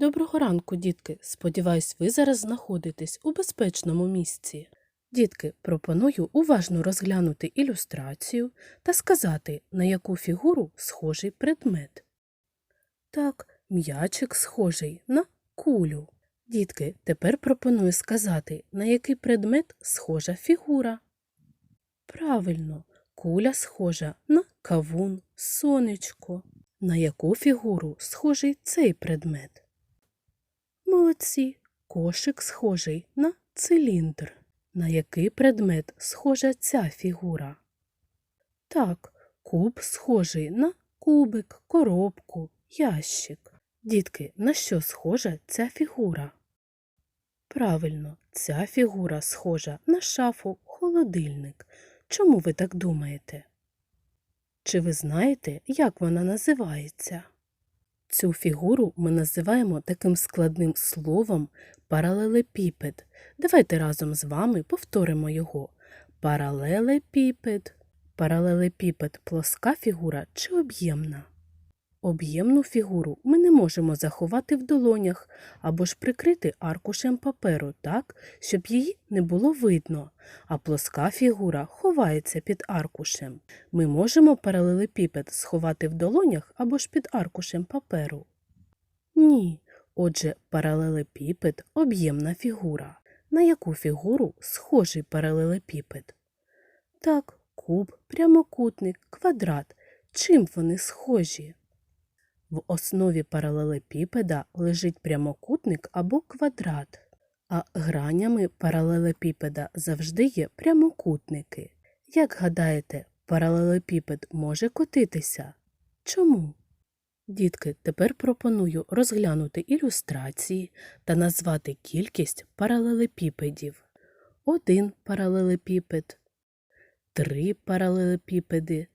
Доброго ранку, дітки. Сподіваюсь, ви зараз знаходитесь у безпечному місці. Дітки, пропоную уважно розглянути ілюстрацію та сказати, на яку фігуру схожий предмет. Так, м'ячик схожий на кулю. Дітки, тепер пропоную сказати, на який предмет схожа фігура. Правильно, куля схожа на кавун, сонечко. На яку фігуру схожий цей предмет? Молодці, кошик схожий на циліндр. На який предмет схожа ця фігура? Так, куб схожий на кубик, коробку, ящик. Дітки, на що схожа ця фігура? Правильно, ця фігура схожа на шафу, холодильник. Чому ви так думаєте? Чи ви знаєте, як вона називається? Цю фігуру ми називаємо таким складним словом паралелепіпед. Давайте разом з вами повторимо його. Паралелепіпед. Паралелепіпед плоска фігура чи об'ємна? Об'ємну фігуру ми не можемо заховати в долонях або ж прикрити аркушем паперу так, щоб її не було видно, а плоска фігура ховається під аркушем. Ми можемо паралелепіпед сховати в долонях або ж під аркушем паперу? Ні. Отже, паралелепіпед – об'ємна фігура. На яку фігуру схожий паралелепіпед? Так, куб, прямокутник, квадрат. Чим вони схожі? В основі паралелепіпеда лежить прямокутник або квадрат, а гранями паралелепіпеда завжди є прямокутники. Як гадаєте, паралелепіпед може котитися? Чому? Дітки, тепер пропоную розглянути ілюстрації та назвати кількість паралелепіпедів. Один паралелепіпед, три паралелепіпеди,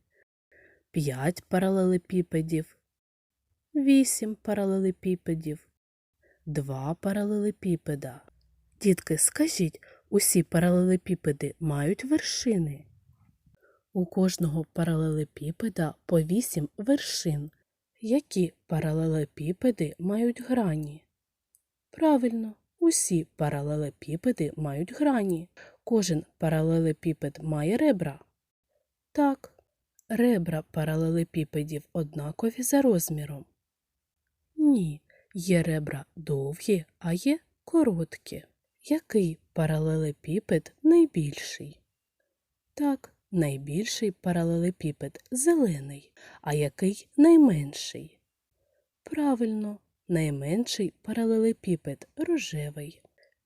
п'ять паралелепіпедів, вісім паралелепіпедів, два паралелепіпеда. Дітки, скажіть, усі паралелепіпеди мають вершини? У кожного паралелепіпеда по вісім вершин. Які паралелепіпеди мають грані? Правильно, усі паралелепіпеди мають грані. Кожен паралелепіпед має ребра. Так, ребра паралелепіпедів однакові за розміром. Ні, є ребра довгі, а є короткі. Який паралелепіпед найбільший? Так, найбільший паралелепіпед зелений, а який найменший? Правильно, найменший паралелепіпед рожевий.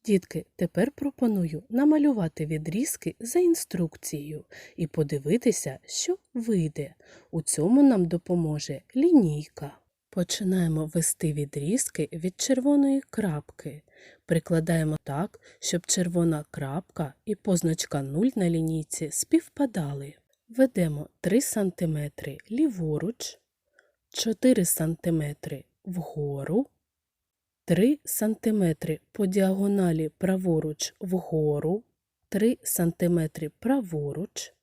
Дітки, тепер пропоную намалювати відрізки за інструкцією і подивитися, що вийде. У цьому нам допоможе лінійка. Починаємо вести відрізки від червоної крапки. Прикладаємо так, щоб червона крапка і позначка 0 на лінійці співпадали. Ведемо 3 см ліворуч, 4 см вгору, 3 см по діагоналі праворуч вгору, 3 см праворуч,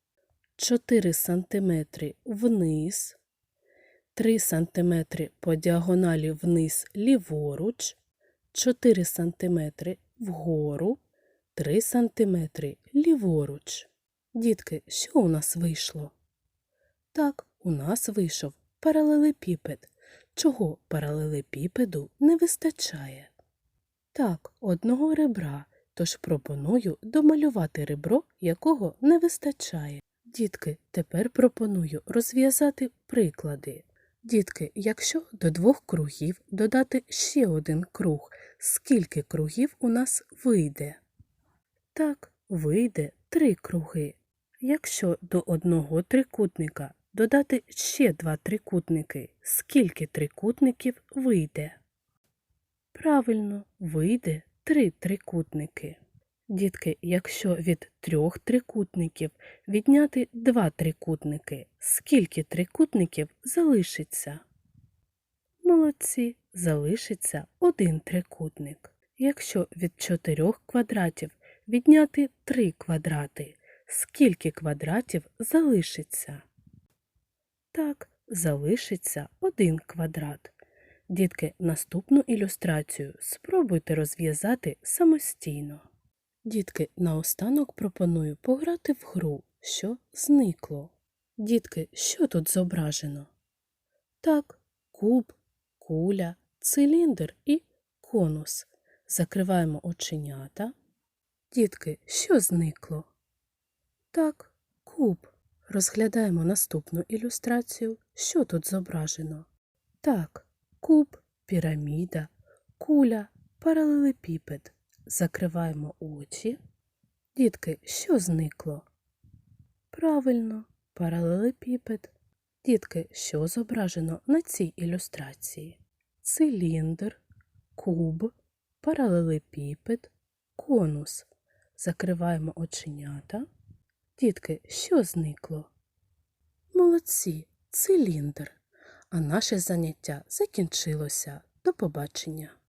4 см вниз, 3 см по діагоналі вниз ліворуч, 4 см вгору, 3 см ліворуч. Дітки, що у нас вийшло? Так, у нас вийшов паралелепіпед. Чого паралелепіпеду не вистачає? Так, одного ребра, тож пропоную домалювати ребро, якого не вистачає. Дітки, тепер пропоную розв'язати приклади. Дітки, якщо до двох кругів додати ще один круг, скільки кругів у нас вийде? Так, вийде три круги. Якщо до одного трикутника додати ще два трикутники, скільки трикутників вийде? Правильно, вийде три трикутники. Дітки, якщо від трьох трикутників відняти два трикутники, скільки трикутників залишиться? Молодці, залишиться один трикутник. Якщо від чотирьох квадратів відняти три квадрати, скільки квадратів залишиться? Так, залишиться один квадрат. Дітки, наступну ілюстрацію спробуйте розв'язати самостійно. Дітки, наостанок пропоную пограти в гру, що зникло. Дітки, що тут зображено? Так, куб, куля, циліндр і конус. Закриваємо оченята. Дітки, що зникло? Так, куб. Розглядаємо наступну ілюстрацію. Що тут зображено? Так, куб, піраміда, куля, паралелепіпед. Закриваємо очі. Дітки, що зникло? Правильно, паралелепіпед. Дітки, що зображено на цій ілюстрації? Циліндр, куб, паралелепіпед, конус. Закриваємо оченята. Дітки, що зникло? Молодці, циліндр. А наше заняття закінчилося. До побачення.